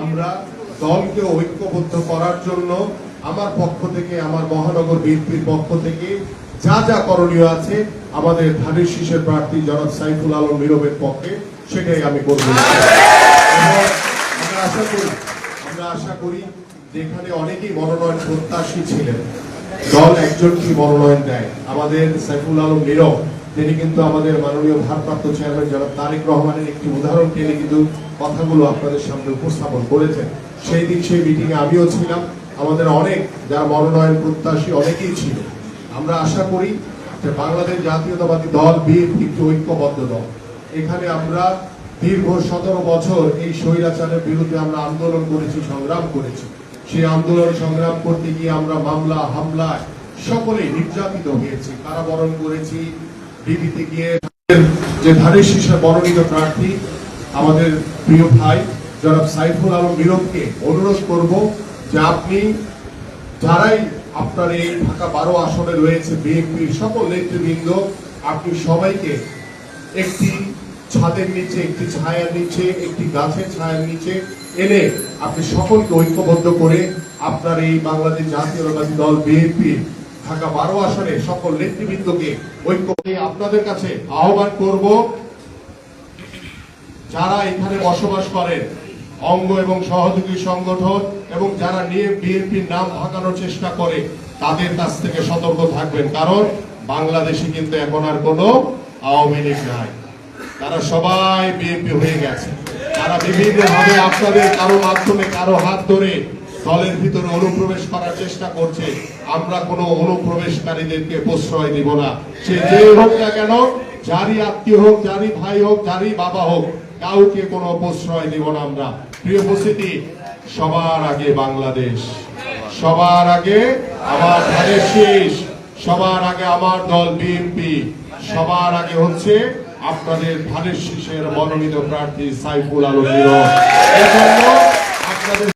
আমরা দলকে ঐক্যবদ্ধ করার জন্য আমার পক্ষ থেকে, আমার মহানগর বিএনপির পক্ষ থেকে যা যা করণীয় আছে, আমাদের ধানের শীষের প্রার্থী জনাব সাইফুল আলম নীরবের পক্ষে সেটাই আমি করব। আমরা আশা করি, আমরা আশা করি যে এখানে অনেকেই মনোনয়ন প্রত্যাশী ছিলেন। দল একজনকে মনোনয়ন দেয়। আমাদের সাইফুল আলম নীরব তিনি কিন্তু আমাদের মাননীয় ভারপ্রাপ্ত চেয়ারম্যান জনাব তারেক রহমানের একটি উদাহরণ টেনে কিন্তু কথাগুলো আপনাদের সামনে উপস্থাপন করেছেন। সেই দিন সেই মিটিং এ আমিও ছিলাম। আমাদের অনেক যারা মনোনয়ন প্রত্যাশী অনেকেই ছিল। আমরা আশা করি যে বাংলাদেশ জাতীয়তাবাদী দল, বিএনপি একটি ঐক্যবদ্ধ দল। এখানে আমরা দীর্ঘ সতেরো বছর এই স্বৈরাচারের বিরুদ্ধে আমরা আন্দোলন করেছি, সংগ্রাম করেছি। সেই আন্দোলন সংগ্রাম করতে গিয়ে আমরা মামলা, হামলায় সকলেই নির্যাতিত হয়েছি, কারাবরণ করেছি ডিবিতে গিয়ে যে ধানের শীর্ষে মনোনীত প্রার্থী, আমাদের প্রিয় ভাই, জনাব সাইফুল আলম নীরবকে অনুরোধ করব যে আপনি যারাই আপনার এই ঢাকা বারো আসনে রয়েছে, বিএনপির সকল নেতৃবৃন্দ, আপনি সবাইকে একটি ছাদের নিচে, একটি ছায়ার নিচে, একটি গাছের ছায়ার নিচে এনে আপনি সকলকে ঐক্যবদ্ধ করে আপনার এই বাংলাদেশ জাতীয়তাবাদী দল, বিএনপি ঢাকা বারো আসনে সকল নেতৃবৃন্দকে ঐক্য আপনাদের কাছে আহ্বান করব, যারা এখানে বসবাস করেন, অঙ্গ এবং সহযোগী সংগঠন এবং যারা নিয়ে বিএনপির নাম ভাগানোর চেষ্টা করে, তাদের কাছ থেকে সতর্ক থাকবেন। কারণ বাংলাদেশে কিন্তু এখন আর কোনো আওয়ামী লীগ নাই। তারা সবাই বিএনপি হয়ে গেছে। তারা বিভিন্নভাবে আপনাদের কারও মাধ্যমে, কারও হাত ধরে দলের ভিতরে অনুপ্রবেশ করার চেষ্টা করছে। আমরা কোনো অনুপ্রবেশকারীদেরকে প্রশ্রয় দিব না। সে যে হোক না কেন, যারই আত্মীয় হোক, যারই ভাই হোক, যারই বাবা হোক, কাউকে কোনো প্রশ্রয় দিব না আমরা। প্রিয় উপস্থিতি, সবার আগে বাংলাদেশ, সবার আগে আমার ধানের শীষ, সবার আগে আমার দল বিএনপি, সবার আগে হচ্ছে আপনাদের ধানের শীষের মনোনীত প্রার্থী সাইফুল আলম। আপনাদের